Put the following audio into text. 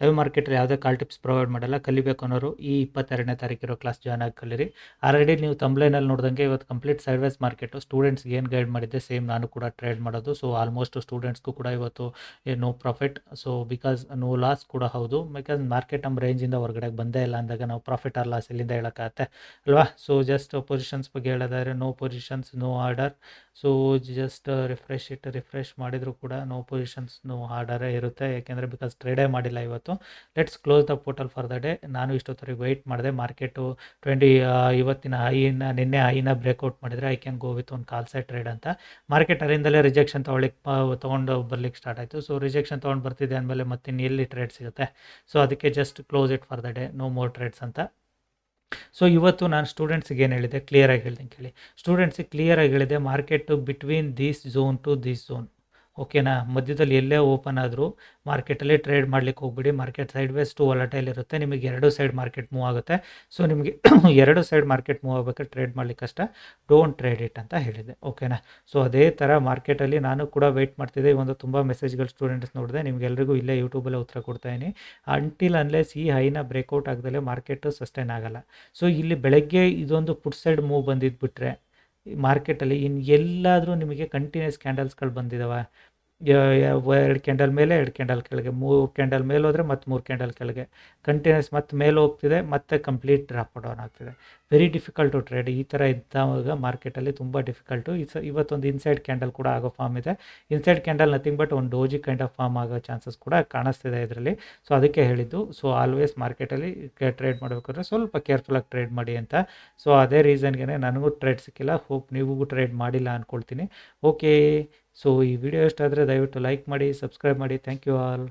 Live ಮಾರ್ಕೆಟಲ್ಲಿ ಯಾವುದೇ ಕಾಲ್ tips provide ಮಾಡಲ್ಲ, ಕಲಿಬೇಕು ಅನ್ನೋರು ಈ ಇಪ್ಪತ್ತೆರಡನೇ ತಾರೀಕಿರೋ ಕ್ಲಾಸ್ ಜಾಯ್ನ್ ಆಗಿ ಕಲಿರಿ. ಆಲ್ರೆಡಿ ನೀವು ತಂಬ್ಲೈನಲ್ಲಿ ನೋಡಿದಂಗೆ ಇವತ್ತು ಕಂಪ್ಲೀಟ್ ಸರ್ವೈಸ್ ಮಾರ್ಕೆಟು ಸ್ಟೂಡೆಂಟ್ಸ್ಗೆ ಏನು ಗೈಡ್ ಮಾಡಿದ್ದೆ ಸೇಮ್ ನಾನು ಕೂಡ ಟ್ರೇಡ್ ಮಾಡೋದು. ಸೊ ಆಲ್ಮೋಸ್ಟ್ ಸ್ಟೂಡೆಂಟ್ಸ್ಗೂ ಕೂಡ ಇವತ್ತು no profit so because no loss ಕೂಡ ಹೌದು. ಬಿಕಾಸ್ ಮಾರ್ಕೆಟ್ ನಮ್ಮ ರೇಂಜಿಂದ ಹೊರಗಡೆ ಬಂದೇ ಇಲ್ಲ ಅಂದಾಗ ನಾವು ಪ್ರಾಫಿಟ್ ಆರ್ ಲಾಸ್ ಎಲ್ಲಿಂದ ಹೇಳೋಕ್ಕಾಗತ್ತೆ. ಅಲ್ವಾ? ಸೊ ಜಸ್ಟ್ ಪೊಸಿಷನ್ಸ್ ಬಗ್ಗೆ ಹೇಳೋದಾದರೆ no positions no order so just refresh ಇಟ್ಟು ರಿಫ್ರೆಶ್ ಮಾಡಿದರೂ ಕೂಡ ನೋ ಪೊಸಿಷನ್ಸ್ನು ಆರ್ಡರೇ ಇರುತ್ತೆ. ಯಾಕೆಂದರೆ ಬಿಕಾಸ್ ಟ್ರೇಡೇ ಮಾಡಿಲ್ಲ ಇವತ್ತು. Let's close the portal for the day ನಾನು ಇಷ್ಟೊತ್ತವರೆಗೆ ವೆಯ್ಟ್ ಮಾಡಿದೆ. ಮಾರ್ಕೆಟು ಟ್ವೆಂಟಿ ಇವತ್ತಿನ ಹೈನ, ನಿನ್ನೆ ಹೈನ ಬ್ರೇಕ್ಔಟ್ ಮಾಡಿದರೆ ಐ ಕ್ಯಾನ್ ಗೋ ವಿತ್ ಒಂದು ಕಾಲ್ ಸೈಡ್ ಟ್ರೇಡ್ ಅಂತ. ಮಾರ್ಕೆಟ್ ಅಲ್ಲಿಂದಲೇ ರಿಜೆಕ್ಷನ್ ತೊಗೊಳಿಕ್ ತೊಗೊಂಡು ಬರ್ಲಿಕ್ಕೆ ಸ್ಟಾರ್ಟ್ ಆಯಿತು. ಸೊ ರಿಜೆಕ್ಷನ್ ತೊಗೊಂಡು ಬರ್ತಿದೆ ಅಂದಮೇಲೆ ಮತ್ತೆ ಎಲ್ಲಿ ಟ್ರೇಡ್ ಸಿಗುತ್ತೆ. ಸೊ ಅದಕ್ಕೆ just close it for the day no more trades ಅಂತ. ಸೊ ಇವತ್ತು ನಾನು ಸ್ಟೂಡೆಂಟ್ಸಿಗೆ ಏನು ಹೇಳಿದೆ? ಕ್ಲಿಯರಾಗಿ ಹೇಳಿದೆ ಕೇಳಿ. ಸ್ಟೂಡೆಂಟ್ಸಿಗೆ ಕ್ಲಿಯರಾಗಿ ಹೇಳಿದೆ market between this zone to this zone ಓಕೆನಾ ಮಧ್ಯದಲ್ಲಿ ಎಲ್ಲೇ ಓಪನ್ ಆದರೂ ಮಾರ್ಕೆಟಲ್ಲಿ ಟ್ರೇಡ್ ಮಾಡ್ಲಿಕ್ಕೆ ಹೋಗ್ಬಿಡಿ. Market sideways too volatile ಇರುತ್ತೆ. ನಿಮಗೆ ಎರಡು ಸೈಡ್ ಮಾರ್ಕೆಟ್ ಮೂವ್ ಆಗುತ್ತೆ. ಸೊ ನಿಮಗೆ ಎರಡು ಸೈಡ್ ಮಾರ್ಕೆಟ್ ಮೂವ್ ಆಗಬೇಕಾದ್ರೆ ಟ್ರೇಡ್ ಮಾಡ್ಲಿಕ್ಕೆ ಕಷ್ಟ ಡೋಂಟ್ ಟ್ರೇಡ್ ಇಟ್ ಅಂತ ಹೇಳಿದೆ. ಓಕೆನಾ ಸೊ ಅದೇ ಥರ ಮಾರ್ಕೆಟಲ್ಲಿ ನಾನು ಕೂಡ ವೆಯ್ಟ್ ಮಾಡ್ತಿದ್ದೆ. ಒಂದು ತುಂಬ ಮೆಸೇಜ್ಗಳು ಸ್ಟೂಡೆಂಟ್ಸ್ ನೋಡಿದೆ. ನಿಮಗೆಲ್ಲರಿಗೂ ಇಲ್ಲೇ ಯೂಟ್ಯೂಬಲ್ಲೇ ಉತ್ತರ ಕೊಡ್ತಾ ಇದ್ದೀನಿ. ಅಂಟಿಲ್ ಅನ್ಲೆಸ್ ಈ ಹೈನ ಬ್ರೇಕ್ಔಟ್ ಆಗದಲ್ಲೇ ಮಾರ್ಕೆಟು ಸಸ್ಟೈನ್ ಆಗಲ್ಲ. ಸೊ ಇಲ್ಲಿ ಬೆಳಗ್ಗೆ ಇದೊಂದು ಪುಟ್ ಸೈಡ್ ಮೂವ್ ಬಂದಿದ್ಬಿಟ್ರೆ ಮಾರ್ಕೆಟಲ್ಲಿ ಇನ್ನು ಎಲ್ಲಾದರೂ ನಿಮಗೆ ಕಂಟಿನ್ಯೂಸ್ ಕ್ಯಾಂಡಲ್ಸ್ಗಳು ಬಂದಿದ್ದಾವೆ ಎರಡು ಕ್ಯಾಂಡಲ್ ಮೇಲೆ, ಎರಡು ಕ್ಯಾಂಡಲ್ ಕೆಳಗೆ, ಮೂರು ಕ್ಯಾಂಡಲ್ ಮೇಲೆ ಹೋದರೆ ಮತ್ತೆ ಮೂರು ಕ್ಯಾಂಡಲ್ ಕೆಳಗೆ. ಕಂಟಿನ್ಯೂಸ್ ಮತ್ತೆ ಮೇಲೆ ಹೋಗ್ತಿದೆ, ಮತ್ತೆ ಕಂಪ್ಲೀಟ್ ಡ್ರಾಪ್ ಡೌನ್ ಆಗ್ತಿದೆ. ವೆರಿ ಡಿಫಿಕಲ್ಟು ಟ್ರೇಡ್ ಈ ಥರ ಇದ್ದಾಗ ಮಾರ್ಕೆಟಲ್ಲಿ ತುಂಬ ಡಿಫಿಕಲ್ಟು ಇಸ್, ಇವತ್ತೊಂದು ಇನ್ಸೈಡ್ ಕ್ಯಾಂಡಲ್ ಕೂಡ ಆಗೋ ಫಾರ್ಮ್ ಇದೆ. ಇನ್ಸೈಡ್ ಕ್ಯಾಂಡಲ್ ನಥಿಂಗ್ ಬಟ್ ಒಂದು ಡೋಜಿ ಕೈಂಡ್ ಆಫ್ ಫಾರ್ಮ್ ಆಗೋ ಚಾನ್ಸಸ್ ಕೂಡ ಕಾಣಿಸ್ತಿದೆ ಇದರಲ್ಲಿ. ಸೊ ಅದಕ್ಕೆ ಹೇಳಿದ್ದು ಸೊ ಆಲ್ವೇಸ್ ಮಾರ್ಕೆಟಲ್ಲಿ ಟ್ರೇಡ್ ಮಾಡಬೇಕಾದ್ರೆ ಸ್ವಲ್ಪ ಕೇರ್ಫುಲ್ಲಾಗಿ ಟ್ರೇಡ್ ಮಾಡಿ ಅಂತ. ಸೊ ಅದೇ ರೀಸನ್ಗೆ ನನಗೂ ಟ್ರೇಡ್ ಸಿಕ್ಕಿಲ್ಲ. ಹೋಪ್ ನೀವು ಟ್ರೇಡ್ ಮಾಡಿಲ್ಲ ಅಂದ್ಕೊಳ್ತೀನಿ ಓಕೆ ಸೊ ಈ ವಿಡಿಯೋ ಇಷ್ಟ ಆದರೆ ದಯವಿಟ್ಟು ಲೈಕ್ ಮಾಡಿ ಸಬ್ಸ್ಕ್ರೈಬ್ ಮಾಡಿ. Thank you all